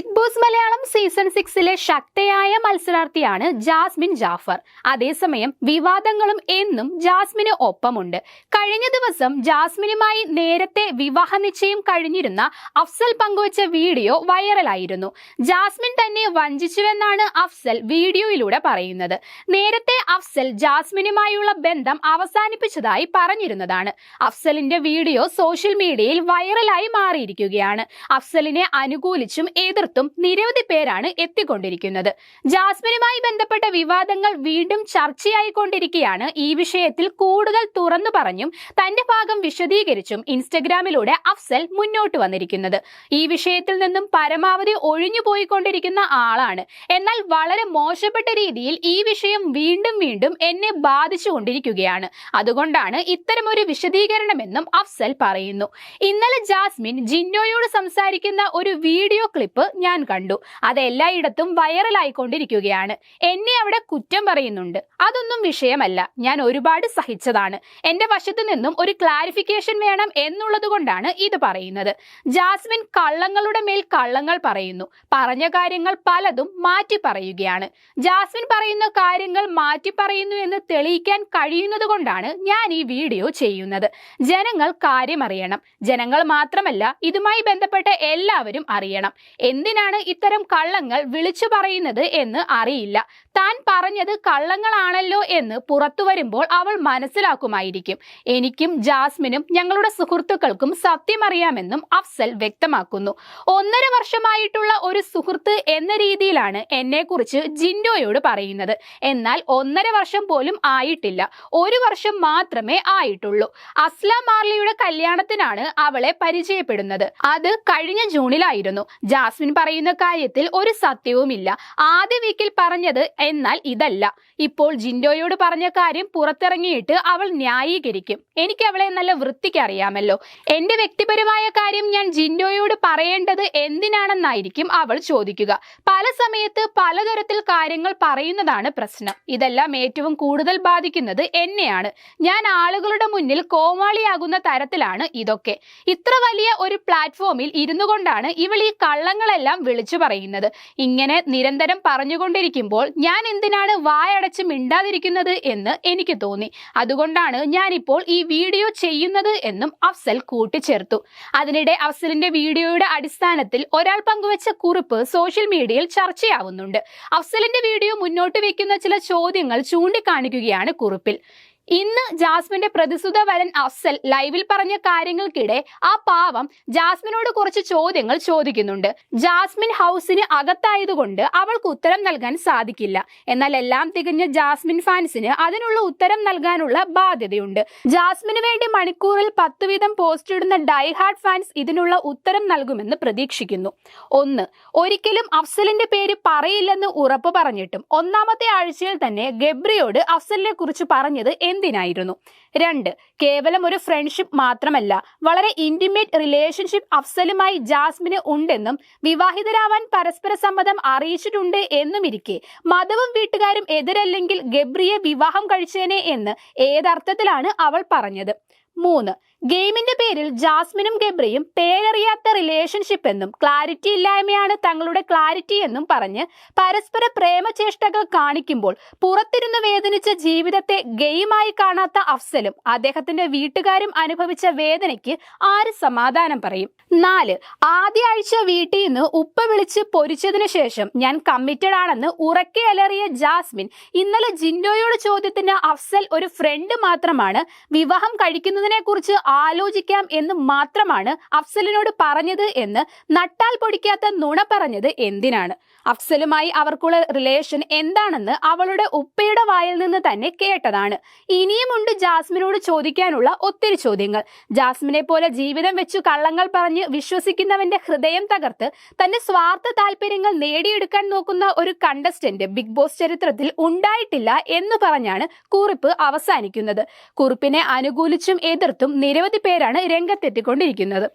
Big boss Malayalam season സിക്സിലെ ശക്തയായ മത്സരാർത്ഥിയാണ് ജാസ്മിൻ ജാഫർ. അതേസമയം വിവാദങ്ങളും എന്നും ജാസ്മിന് ഒപ്പമുണ്ട്. കഴിഞ്ഞ ദിവസം ജാസ്മിനുമായി നേരത്തെ വിവാഹ നിശ്ചയം കഴിഞ്ഞിരുന്ന അഫ്സൽ പങ്കുവച്ച വീഡിയോ വൈറലായിരുന്നു. ജാസ്മിൻ തന്നെ വഞ്ചിച്ചുവെന്നാണ് അഫ്സൽ വീഡിയോയിലൂടെ പറയുന്നത്. നേരത്തെ അഫ്സൽ ജാസ്മിനുമായുള്ള ബന്ധം അവസാനിപ്പിച്ചതായി പറഞ്ഞിരുന്നതാണ്. അഫ്സലിന്റെ വീഡിയോ സോഷ്യൽ മീഡിയയിൽ വൈറലായി മാറിയിരിക്കുകയാണ്. അഫ്സലിനെ അനുകൂലിച്ചും എതിർത്തും നിരവധി പേരാണ് എത്തിക്കൊണ്ടിരിക്കുന്നത്. ജാസ്മിനുമായി ബന്ധപ്പെട്ട വിവാദങ്ങൾ വീണ്ടും ചർച്ചയായിക്കൊണ്ടിരിക്കെയാണ് ഈ വിഷയത്തിൽ കൂടുതൽ തുറന്നു പറഞ്ഞും തന്റെ ഭാഗം വിശദീകരിച്ചും ഇൻസ്റ്റഗ്രാമിലൂടെ അഫ്സൽ മുന്നോട്ട് വന്നിരിക്കുന്നത്. ഈ വിഷയത്തിൽ നിന്നും പരമാവധി ഒഴിഞ്ഞു പോയിക്കൊണ്ടിരിക്കുന്ന ആളാണ്. എന്നാൽ വളരെ മോശപ്പെട്ട രീതിയിൽ ഈ വിഷയം വീണ്ടും വീണ്ടും എന്നെ ബാധിച്ചുകൊണ്ടിരിക്കുകയാണ്. അതുകൊണ്ടാണ് ഇത്തരമൊരു വിശദീകരണമെന്നും അഫ്സൽ പറയുന്നു. ഇന്നലെ ജാസ്മിൻ ജിന്നോയോട് സംസാരിക്കുന്ന ഒരു വീഡിയോ ക്ലിപ്പ് ഞാൻ കണ്ടു. അത് എല്ലായിടത്തും വൈറലായിക്കൊണ്ടിരിക്കുകയാണ്. എന്നെ അവിടെ കുറ്റം പറയുന്നുണ്ട്. അതൊന്നും വിഷയമല്ല. ഞാൻ ഒരുപാട് സഹിച്ചതാണ്. എന്റെ വശത്തു നിന്നും ഒരു ക്ലാരിഫിക്കേഷൻ വേണം എന്നുള്ളത് കൊണ്ടാണ് ഇത് പറയുന്നത്. ജാസ്മിൻ കള്ളങ്ങളുടെ മേൽ കള്ളങ്ങൾ പറയുന്നു. പറഞ്ഞ കാര്യങ്ങൾ പലതും മാറ്റി പറയുകയാണ്. ജാസ്മിൻ പറയുന്ന കാര്യങ്ങൾ മാറ്റി പറയുന്നു എന്ന് തെളിയിക്കാൻ കഴിയുന്നത് കൊണ്ടാണ് ഞാൻ ഈ വീഡിയോ ചെയ്യുന്നത്. ജനങ്ങൾ കാര്യമറിയണം. ജനങ്ങൾ മാത്രമല്ല ഇതുമായി ബന്ധപ്പെട്ട എല്ലാവരും അറിയണം. എന്തിനാണ് ഇത്തരം കള്ളങ്ങൾ വിളിച്ചു പറയുന്നത് എന്ന് അറിയില്ല. താൻ പറഞ്ഞത് കള്ളങ്ങളാണല്ലോ എന്ന് പുറത്തു വരുമ്പോൾ അവൾ മനസ്സിലാക്കുമായിരിക്കും. എനിക്കും ജാസ്മിനും ഞങ്ങളുടെ സുഹൃത്തുക്കൾക്കും സത്യമറിയാമെന്നും അഫ്സൽ വ്യക്തമാക്കുന്നു. ഒന്നര വർഷമായിട്ടുള്ള ഒരു സുഹൃത്ത് എന്ന രീതിയിലാണ് എന്നെക്കുറിച്ച് ജിൻഡോയോട് പറയുന്നത്. എന്നാൽ ഒന്നര വർഷം പോലും ആയിട്ടില്ല. ഒരു വർഷം മാത്രമേ ആയിട്ടുള്ളൂ. അസ്ലാം മാർലിയുടെ കല്യാണത്തിനാണ് അവളെ പരിചയപ്പെടുന്നത്. അത് കഴിഞ്ഞ ജൂണിലായിരുന്നു. ജാസ്മിൻ പറയുന്ന കാര്യത്തിൽ ഒരു സത്യവുമില്ല. ആദ്യ വീക്കിൽ പറഞ്ഞത് എന്നാൽ ഇതല്ല. ഇപ്പോൾ ജിൻഡോയോട് പറഞ്ഞ കാര്യം പുറത്തിറങ്ങിയിട്ട് അവൾ ന്യായീകരിക്കും. എനിക്ക് അവളെ നല്ല വൃത്തിക്ക് അറിയാമല്ലോ. എന്റെ വ്യക്തിപരമായ കാര്യം ഞാൻ ജിൻഡോയോട് പറയേണ്ടത് എന്തിനാണെന്നായിരിക്കും അവൾ ചോദിക്കുക. പല സമയത്ത് പലതരത്തിൽ കാര്യങ്ങൾ പറയുന്നതാണ് പ്രശ്നം. ഇതെല്ലാം ഏറ്റവും കൂടുതൽ ബാധിക്കുന്നത് എന്നെയാണ്. ഞാൻ ആളുകളുടെ മുന്നിൽ കോമാളിയാകുന്ന തരത്തിലാണ് ഇതൊക്കെ. ഇത്ര വലിയ ഒരു പ്ലാറ്റ്ഫോമിൽ ഇരുന്നു കൊണ്ടാണ് ഇവൾ ഈ കള്ളങ്ങളെല്ലാം വിളിച്ചു പറയുന്നത്. ഇങ്ങനെ നിരന്തരം പറഞ്ഞുകൊണ്ടിരിക്കുമ്പോൾ ഞാൻ എന്തിനാണ് വായടച്ച് മിണ്ടാതിരിക്കുന്നത് എന്ന് എനിക്ക് തോന്നി. അതുകൊണ്ടാണ് ഞാനിപ്പോൾ ഈ വീഡിയോ ചെയ്യുന്നത് എന്നും അഫ്സൽ കൂട്ടിച്ചേർത്തു. അതിനിടെ അഫ്സലിന്റെ വീഡിയോയുടെ അടിസ്ഥാനത്തിൽ ഒരാൾ പങ്കുവച്ച കുറിപ്പ് സോഷ്യൽ മീഡിയയിൽ ചർച്ചയാവുന്നുണ്ട്. അഫ്സലിന്റെ വീഡിയോ മുന്നോട്ട് വയ്ക്കുന്ന ചില ചോദ്യങ്ങൾ ചൂണ്ടിക്കാണിക്കുകയാണ് കുറിപ്പിൽ. ഇന്ന് ജാസ്മിന്റെ പ്രതിസുത വരൻ അഫ്സൽ ലൈവിൽ പറഞ്ഞ കാര്യങ്ങൾക്കിടെ ആ പാവം ജാസ്മിനോട് കുറച്ച് ചോദ്യങ്ങൾ ചോദിക്കുന്നുണ്ട്. ജാസ്മിൻ ഹൗസിന് അകത്തായതുകൊണ്ട് അവൾക്ക് ഉത്തരം നൽകാൻ സാധിക്കില്ല. എന്നാൽ എല്ലാം തികഞ്ഞ ജാസ്മിൻ ഫാൻസിന് അതിനുള്ള ഉത്തരം നൽകാനുള്ള ബാധ്യതയുണ്ട്. ജാസ്മിന് വേണ്ടി മണിക്കൂറിൽ പത്ത് വീതം പോസ്റ്റ് ഇടുന്ന ഡൈഹാർഡ് ഫാൻസ് ഇതിനുള്ള ഉത്തരം നൽകുമെന്ന് പ്രതീക്ഷിക്കുന്നു. ഒന്ന് ഒരിക്കലും അഫ്സലിന്റെ പേര് പറയില്ലെന്ന് ഉറപ്പ് പറഞ്ഞിട്ടും. ഒന്നാമത്തെ ആഴ്ചയിൽ തന്നെ ഗബ്രിയോട് അഫ്സലിനെ കുറിച്ച് പറഞ്ഞത് എന്തിനായിരുന്നു? രണ്ട് കേവലം ഒരു ഫ്രണ്ട്ഷിപ്പ് മാത്രമല്ല വളരെ ഇന്റിമേറ്റ് റിലേഷൻഷിപ്പ് അഫ്സലുമായി ജാസ്മിന് ഉണ്ടെന്നും വിവാഹിതരാവാൻ പരസ്പര സമ്മതം അറിയിച്ചിട്ടുണ്ട് എന്നും ഇരിക്കെ മതവും വീട്ടുകാരും എതിരല്ലെങ്കിൽ ഗബ്രിയെ വിവാഹം കഴിച്ചേനെ എന്ന് ഏതർത്ഥത്തിലാണ് അവൾ പറഞ്ഞത്? മൂന്ന് ഗെയിമിന്റെ പേരിൽ ജാസ്മിനും ഗബ്രിയും പേരറിയാത്ത റിലേഷൻഷിപ്പ് എന്നും ക്ലാരിറ്റി ഇല്ലായ്മയാണ് തങ്ങളുടെ ക്ലാരിറ്റി എന്നും പറഞ്ഞ് പരസ്പര പ്രേമചേഷ്ടകൾ കാണിക്കുമ്പോൾ പുറത്തിരുന്ന് വേദനിച്ച ജീവിതത്തെ ഗെയിമായി കാണാത്ത അഫ്സലും അദ്ദേഹത്തിന്റെ വീട്ടുകാരും അനുഭവിച്ച വേദനയ്ക്ക് ആര് സമാധാനം പറയും? നാല് ആദ്യ ആഴ്ച വീട്ടിൽ നിന്ന് ഉപ്പ വിളിച്ച് പൊരിച്ചതിനു ശേഷം ഞാൻ കമ്മിറ്റഡ് ആണെന്ന് ഉറക്കെ അലറിയ ജാസ്മിൻ ഇന്നലെ ജിൻഡോയോട് ചോദ്യത്തിന് അഫ്സൽ ഒരു ഫ്രണ്ട് മാത്രമാണ് വിവാഹം കഴിക്കുന്നതിനെ കുറിച്ച് ആലോചിക്കാം എന്ന് മാത്രമാണ് അഫ്സലിനോട് പറഞ്ഞത് എന്ന് നട്ടാൽ പൊടിക്കാത്ത നുണ പറഞ്ഞത് എന്തിനാണ്? അഫ്സലുമായി അവർക്കുള്ള റിലേഷൻ എന്താണെന്ന് അവളുടെ ഉപ്പയുടെ വായിൽ നിന്ന് തന്നെ കേട്ടതാണ്. ഇനിയുമുണ്ട് ജാസ്മിനോട് ചോദിക്കാനുള്ള ഒത്തിരി ചോദ്യങ്ങൾ. ജാസ്മിനെ പോലെ ജീവിതം വെച്ചു കള്ളങ്ങൾ പറഞ്ഞ് വിശ്വസിക്കുന്നവന്റെ ഹൃദയം തകർത്ത് തന്റെ സ്വാർത്ഥ താല്പര്യങ്ങൾ നേടിയെടുക്കാൻ നോക്കുന്ന ഒരു കണ്ടസ്റ്റന്റ് ബിഗ് ബോസ് ചരിത്രത്തിൽ ഉണ്ടായിട്ടില്ല എന്ന് പറഞ്ഞാണ് കുറിപ്പ് അവസാനിക്കുന്നത്. കുറിപ്പിനെ അനുകൂലിച്ചും എതിർത്തും നിരവധി പേരാണ് രംഗത്തെത്തിക്കൊണ്ടിരിക്കുന്നത്.